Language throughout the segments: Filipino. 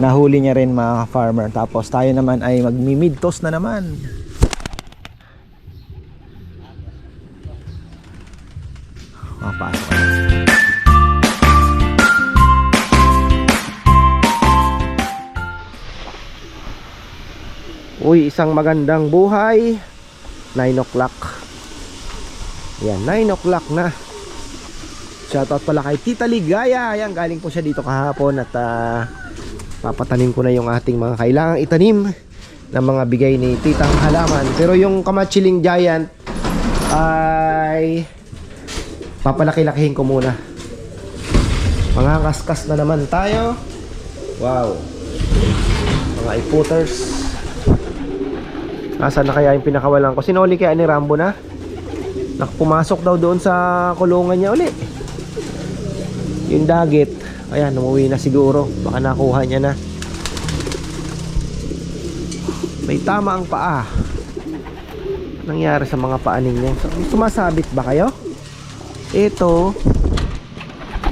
nahuli niya rin mga farmer. Tapos tayo naman ay magmi-mid na naman. Mapasok. Uy, isang magandang buhay. 9 o'clock. Yan, 9 o'clock na. Shoutout pala kay Tita Ligaya. Ayan, galing po siya dito kahapon at ah, papatanim ko na yung ating mga kailangang itanim ng mga bigay ni Titang halaman. Pero yung kamachiling giant ay papalaki-lakihin ko muna. Mga kaskas na naman tayo. Wow. Mga iputers. Asan na kaya yung pinakawalan ko? Sinuli kaya ni Rambo na? Nakapumasok daw doon sa kulungan niya uli. Yung dagit. Ayan, umuwi na siguro. Baka nakuha niya na. May tama ang paa. Nangyari sa mga paa ninyo? Sumasabit ba kayo? Ito.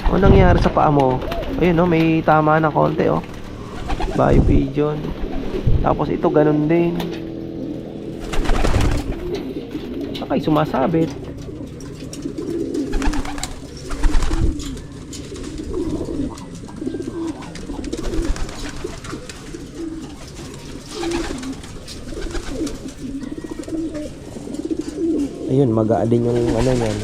Ano nangyari sa paa mo? Ayun oh, may tama na konti oh. Bye pigeon. Tapos ito ganun din. Bakay sumasabit. Ayun, mag-aalin yung ano yan.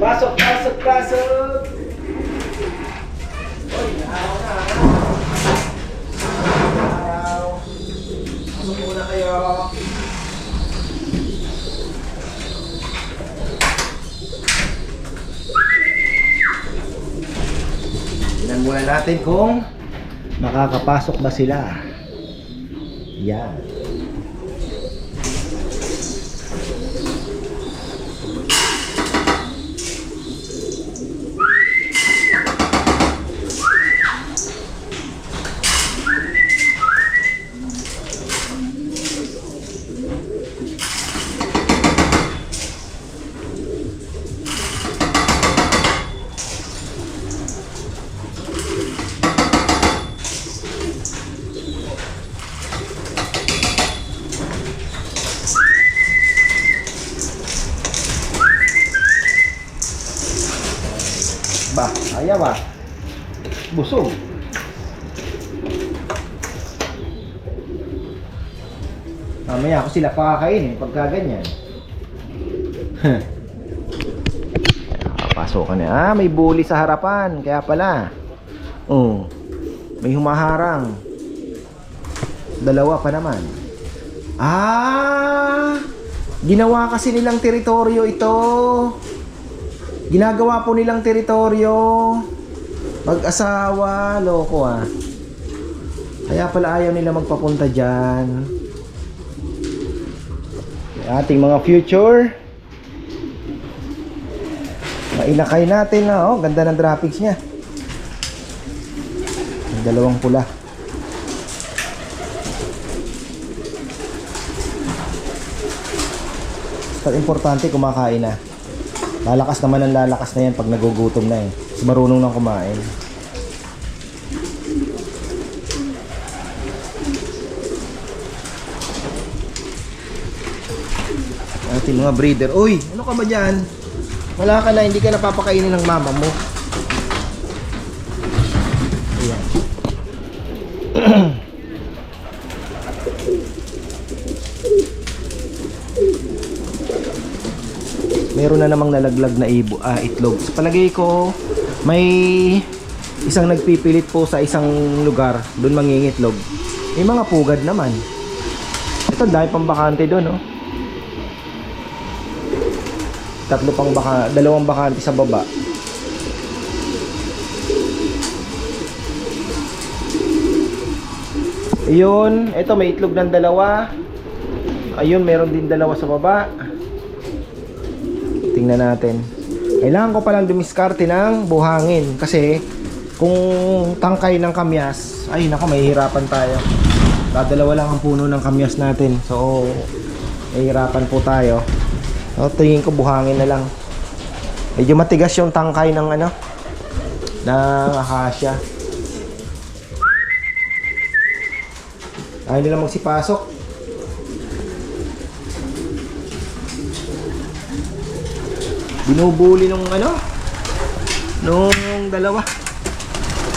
Pasok, pasok, pasok! Uy, araw na, araw. Pasok muna kayo. Tingnan muna natin kung makakapasok ba sila. Yan. Ba, ayaw ah. Busog. Mamaya ako sila pakakainin pagka ganyan. Pasokan na. Ah, may bully sa harapan. Kaya pala. Oh. May humaharang. Dalawa pa naman. Ah! Ginawa kasi nilang teritoryo ito. Ginagawa po nilang teritoryo. Mag-asawa, loko ah. Kaya pala ayaw nila magpapunta dyan. Ating mga future. Mailakay natin na, oh. Ganda ng graphics niya. Yung dalawang pula. Basta importante kumakain na. Lalakas naman ang lalakas na yan pag nagugutom na eh. Marunong nang kumain. Ating mga breeder. Uy, ano ka ba dyan? Wala ka na, hindi ka napapakainin ng mama mo. Ayan. Na namang nalaglag na ibo, ah, itlog. Sa palagay ko, may isang nagpipilit po sa isang lugar, doon mangingitlog. May mga pugad naman. Ito, dahil pang bakante doon, no? Tatlo pang baka, dalawang bakante sa baba. Ayun, ito may itlog ng dalawa. Ayun, meron din dalawa sa baba. Tingnan natin. Kailangan ko palang dumiskarte ng buhangin kasi kung tangkay ng kamyas, ay nako, mahihirapan tayo. Dadalawa lang ang puno ng kamyas natin. So, mahihirapan po tayo. So, tingin ko buhangin na lang. Medyo matigas yung tangkay ng ano, ng akasya. Ayaw nila magsipasok. Binubuli nung ano, nung dalawa.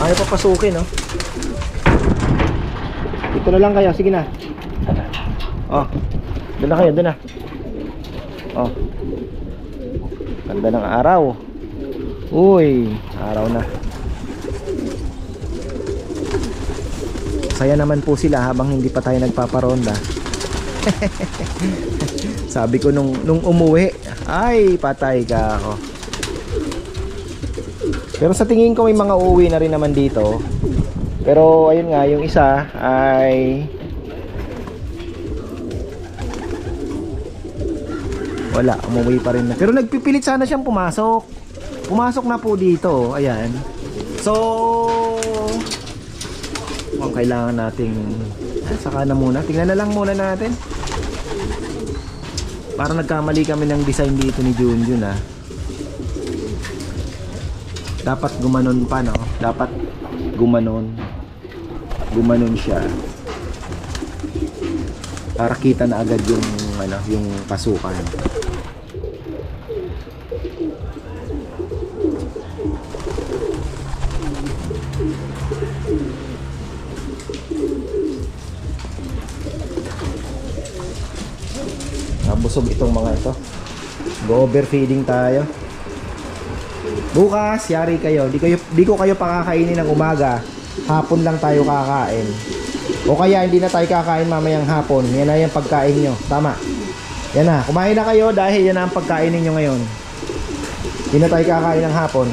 Ayaw papasukin, no? Ito na lang kaya, sige na. Oh, doon na kayo, doon na. Oh. Ganda ng araw. Uy, araw na. Saya naman po sila habang hindi pa tayo nagpaparonda. Sabi ko nung, nung umuwi, ay patay ka ako. Pero sa tingin ko may mga uuwi na rin naman dito. Pero ayun nga, yung isa ay wala, umuwi pa rin na. Pero nagpipilit sana siyang pumasok. Pumasok na po dito, ayan. So, ang kailangan nating saka na muna. Tingnan na lang muna natin. Para nagkamali kami ng design dito ni Junjun ah. Dapat gumanon pa no. Dapat gumanon. Gumanon siya. Para kita na agad yung ano, yung pasukan. Ito. Go overfeeding tayo. Bukas, yari kayo. Di, kayo, di ko kayo pakakainin ng umaga. Hapon lang tayo kakain. O kaya hindi na tayo kakain mamayang hapon. Yan na yung pagkain nyo. Tama. Yan na. Kumain na kayo dahil yan na ang pagkain ninyo ngayon. Hindi na tayo kakain ng hapon.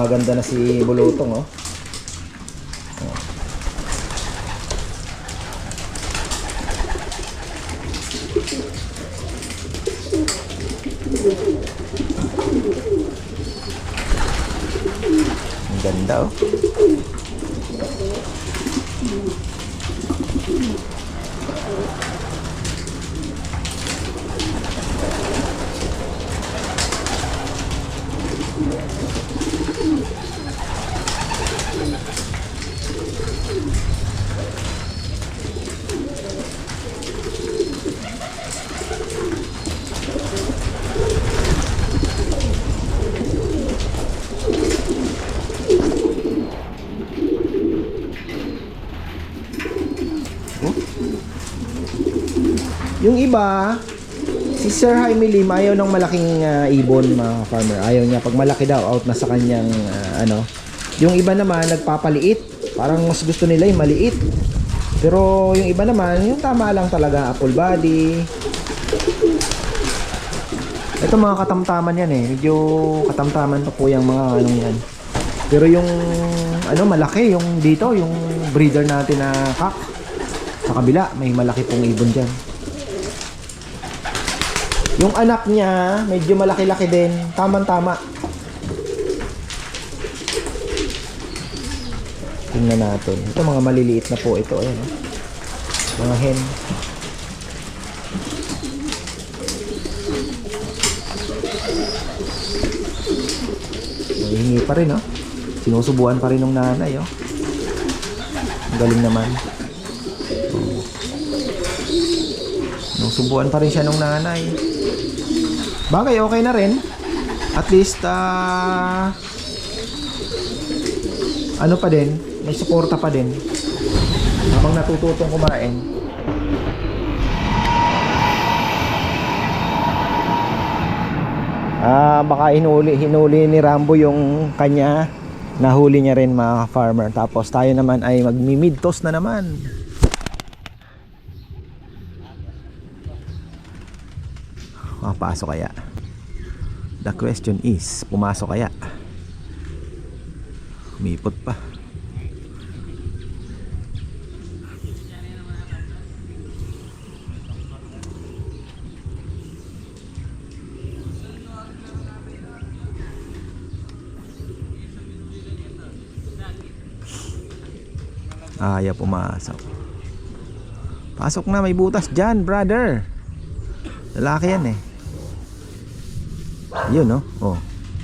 Gumaganda na si Bulutong oh. Ang ganda oh. Yung iba, si Sir Jaime Lim ayaw ng malaking ah, ibon mga farmer. Ayaw niya pag malaki daw out na sa kanyang ah, ano. Yung iba naman nagpapaliit. Parang mas gusto nila yung maliit. Pero yung iba naman, yung tama lang talaga apple body. Ito mga katamtaman yan eh. Medyo katamtaman pa po yung mga anong yan. Pero yung ano malaki yung dito, yung breeder natin na cock. Sa kabila, may malaki pong ibon dyan. Yung anak niya, medyo malaki-laki din. Tamang-tama. Tingnan natin. Ito mga maliliit na po ito. Ayan, oh. Mga hen. Hihingi pa rin, oh. Sinusubuan pa rin ng nanay, oh. Ang galing naman. Sinusubuan pa rin siya ng nanay. Bagay, okay na rin. At least, ah... ano pa din, may suporta pa din. Habang natututong kumain. Ah, baka hinuli, hinuli ni Rambo yung kanya. Nahuli niya rin mga farmer. Tapos tayo naman ay magmi-midtoast na naman. Ah, Makapasok kaya? The question is, pumasok kaya? Umipot pa. Ayaw pumasok. Pasok na, may butas dyan, brother. Lalaki yan eh. Yun, no? Oh.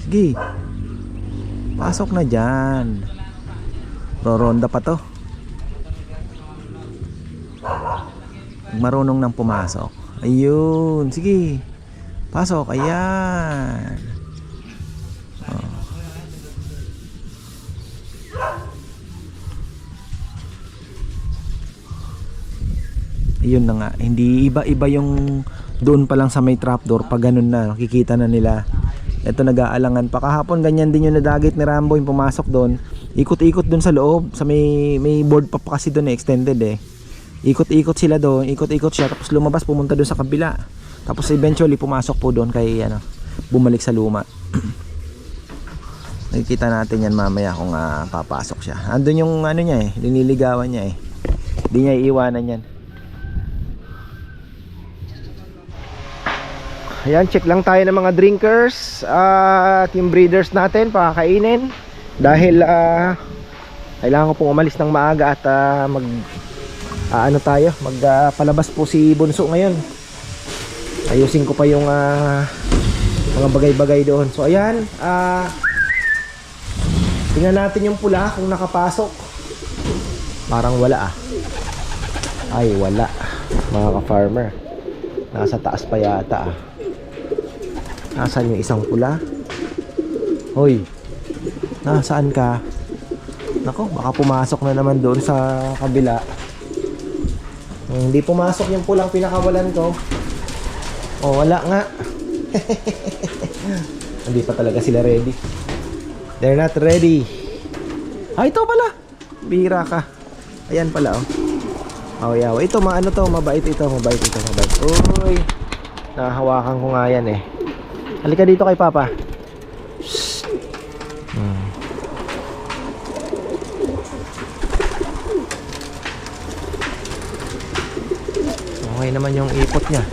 Sige. Pasok na dyan. Roronda pa to. Marunong nang pumasok. Ayun. Sige. Pasok. Ayan. Oh. Ayun na nga. Hindi iba-iba yung doon pa lang sa may trapdoor. Pag ganun na, nakikita na nila. Ito nag-aalangan pa. Kahapon ganyan din yung nadagit ni Rambo yung pumasok doon. Ikot-ikot doon sa loob. Sa may, may board pa, pa kasi doon eh, extended eh. Ikot-ikot sila doon. Ikot-ikot siya. Tapos lumabas pumunta doon sa kabila. Tapos eventually pumasok po doon kay ano, bumalik sa luma. Nakikita natin yan mamaya kung ah, papasok siya. Andun yung ano niya eh, liniligawan niya eh. Hindi niya iiwanan yan. Ayan, check lang tayo ng mga drinkers at yung breeders natin, pakakainin. Dahil ah, kailangan ko pong umalis ng maaga at ah, mag ah, ano tayo, magpalabas po si Bunso ngayon. Ayusin ko pa yung ah, mga bagay-bagay doon. So ayan, ah tingnan natin yung pula kung nakapasok. Parang wala ah. Ay, wala. Mga ka-farmer. Nasa taas pa yata ah. Nasaan yung isang pula? Hoy, nasaan ka? Nako, baka pumasok na naman doon sa kabila. Hmm, Hindi pumasok yung pulang pinakawalan ko. Oh, wala nga. Hindi pa talaga sila ready. They're not ready. Ah, ito pala. Bira ka. Ayan pala, oh. Oh, yeah. Ito, maano to, mabait ito, mabait ito, mabait. Uy, nahawakan ko nga yan eh. Halika dito kay Papa. Hmm. Okay naman yung ipot niya.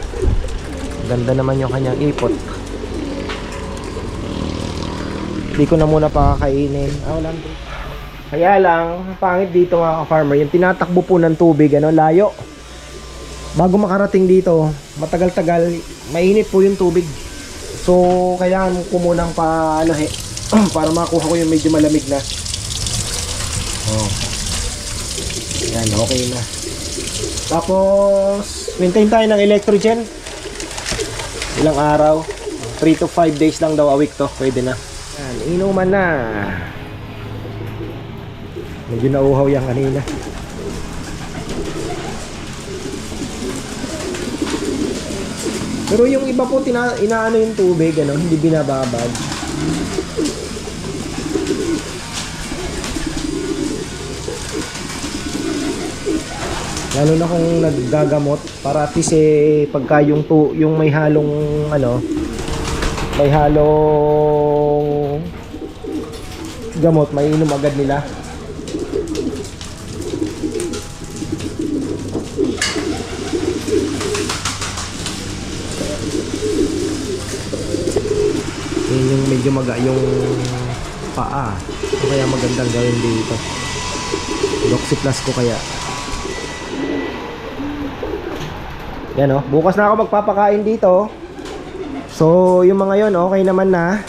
Ganda naman yung kanyang ipot. Hindi ko na muna pakakainin. Ah, wala. Kaya lang, ang pangit dito mga ka-farmer, yung tinatakbo po ng tubig, ano, layo. Bago makarating dito, matagal-tagal, mainit po yung tubig. So, kailangan ko munang pa, ano, he, para makuha ko yung medyo malamig na. Oh. Yan, okay na. Tapos, maintain tayo ng electrogen. Ilang araw. 3 to 5 days lang daw a week to. Pwede na. Yan, inuman na. Medyo nauhaw yan kanina. Pero yung iba po tina, inaano yung tubig, ano, hindi binababad. Lalo na kung naggagamot para at least eh, pagka yung, tu, yung may halong ano, may halong gamot, may inom agad nila. Yun yung medyo maga yung paa. O kaya magandang gawin dito. Doxyplus ko kaya. Yan o. Bukas na ako magpapakain dito. So, yung mga yon okay naman na.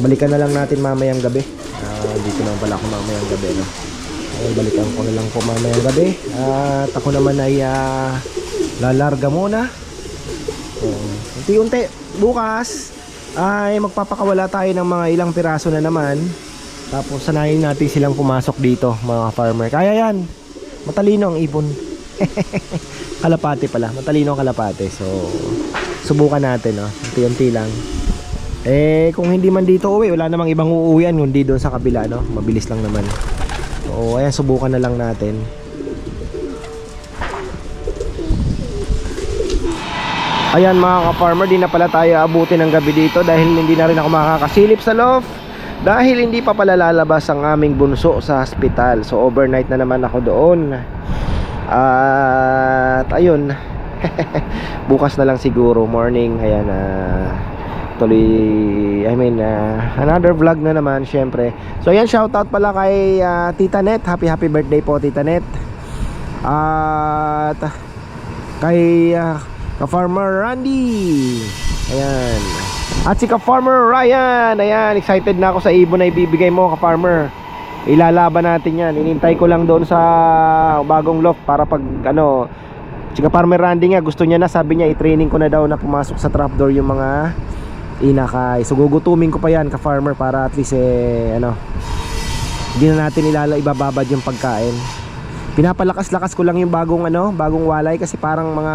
Balikan na lang natin mamayang gabi. Ah, dito naman pala ako mamayang gabi, no? Ayun, balikan ko na lang po mamayang gabi. At ako naman ay ah, lalarga muna. So, unti-unti. Bukas ay magpapakawala tayo ng mga ilang piraso na naman. Tapos sanayin natin silang pumasok dito, mga farmer. Kaya yan. Matalino ang ibon. kalapate pala. Matalino ang kalapate. So, subukan natin, no? Unti-unti lang. Eh, kung hindi man dito uwi, wala namang ibang uuwian kundi doon sa kabila, no? Mabilis lang naman. Oo, ayan, subukan na lang natin. Ayan mga ka-farmer, di na pala tayo abutin ng gabi dito dahil hindi na rin ako makakasilip sa loft dahil hindi pa pala lalabas ang aming bunso sa hospital. So overnight na naman ako doon. At ayun, bukas na lang siguro morning. Ayan, ah, tuloy I mean ah, another vlog na naman syempre. So ayan shoutout pala kay ah, Tita Net. Happy happy birthday po Tita Net. At kay ah, ka-farmer Randy. Ayan. At si ka-farmer Ryan. Ayan, excited na ako sa ibon na ibibigay mo ka-farmer. Ilalaban natin yan. Inintay ko lang doon sa bagong loft para pag ano Si ka-farmer Randy nga gusto niya na sabi niya i-training ko na daw na pumasok sa trapdoor yung mga inakay. So gugutumin ko pa yan ka-farmer para at least eh ano hindi na natin ilala ibababad yung pagkain. Pinapalakas-lakas ko lang yung bagong ano, bagong walay kasi parang mga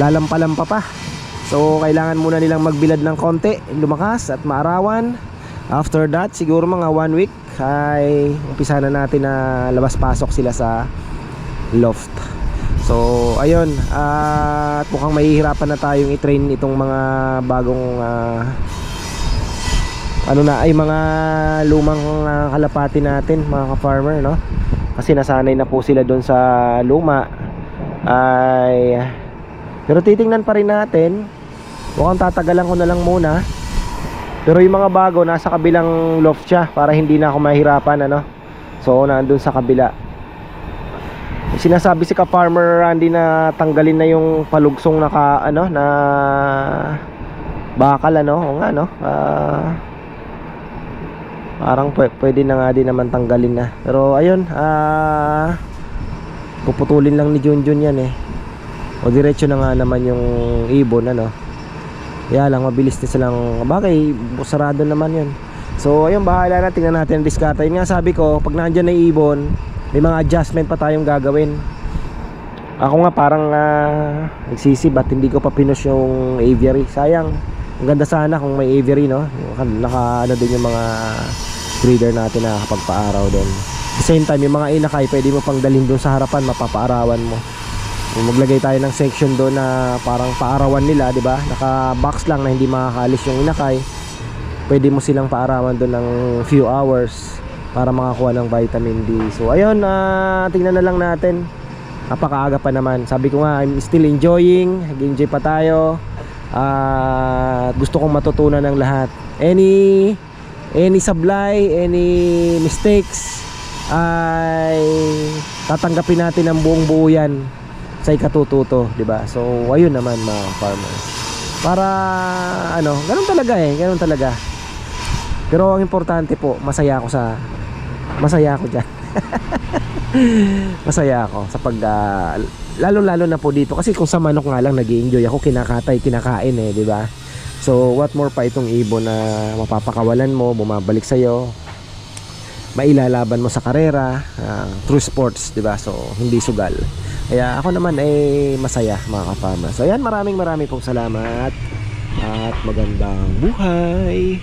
lalampalampa pa. So kailangan muna nilang magbilad ng konti, lumakas at maarawan. After that, siguro mga one week ay umpisa na natin na labas-pasok sila sa loft. So, ayun, ah, at mukhang mahihirapan na tayong i-train itong mga bagong ah, ano na ay mga lumang ah, kalapati natin, mga ka-farmer, no? Kasi nasanay na po sila doon sa luma. Ay pero titingnan pa rin natin. Mukhang tatagalan ko na lang muna. Pero yung mga bago nasa kabilang loft siya para hindi na ako mahirapan ano. So, nandun sa kabila. Sinasabi si ka-farmer Randy na tanggalin na yung palugsong naka ano na bakal ano, o nga no. Ah, parang pwe- pwede na nga din naman tanggalin na. Pero ayun, ah puputulin lang ni Junjun yan eh. O diretso na nga naman yung ibon ano. Kaya lang mabilis din silang bagay, sarado naman yun. So ayun, bahala na tingnan natin ang diskata. Yun nga sabi ko, pag nandiyan na ibon, may mga adjustment pa tayong gagawin. Ako nga parang uh, nagsisi ba't hindi ko pa pinush yung aviary. Sayang. Ang ganda sana kung may aviary no. Naka ano din yung mga breeder natin na kapagpaaraw the same time, yung mga inakay, pwede mo pang dalhin doon sa harapan, mapapaarawan mo. Yung maglagay tayo ng section doon na parang paarawan nila, di ba? Naka-box lang na hindi makakalis yung inakay. Pwede mo silang paarawan doon ng few hours para makakuha ng vitamin D. So ayun, ah, tingnan na lang natin. Napakaaga pa naman. Sabi ko nga, I'm still enjoying. Nag-enjoy pa tayo. Ah, gusto kong matutunan ng lahat. Any any supply, any mistakes ay tatanggapin natin ang buong buo yan sa ikatututo, 'di ba? So ayun naman mga farmer. Para ano, ganun talaga eh, ganun talaga. Pero ang importante po, masaya ako sa masaya ako diyan. masaya ako sa pag ah, lalo-lalo na po dito kasi kung sa manok nga lang nag-enjoy ako kinakatay, kinakain eh, 'di ba? So what more pa itong ibon na mapapakawalan mo, bumabalik sa iyo. Mailalaban mo sa karera, ah, true sports, 'di ba? So hindi sugal. Kaya ako naman ay masaya mga kapama. So ayan, maraming maraming pong salamat at magandang buhay.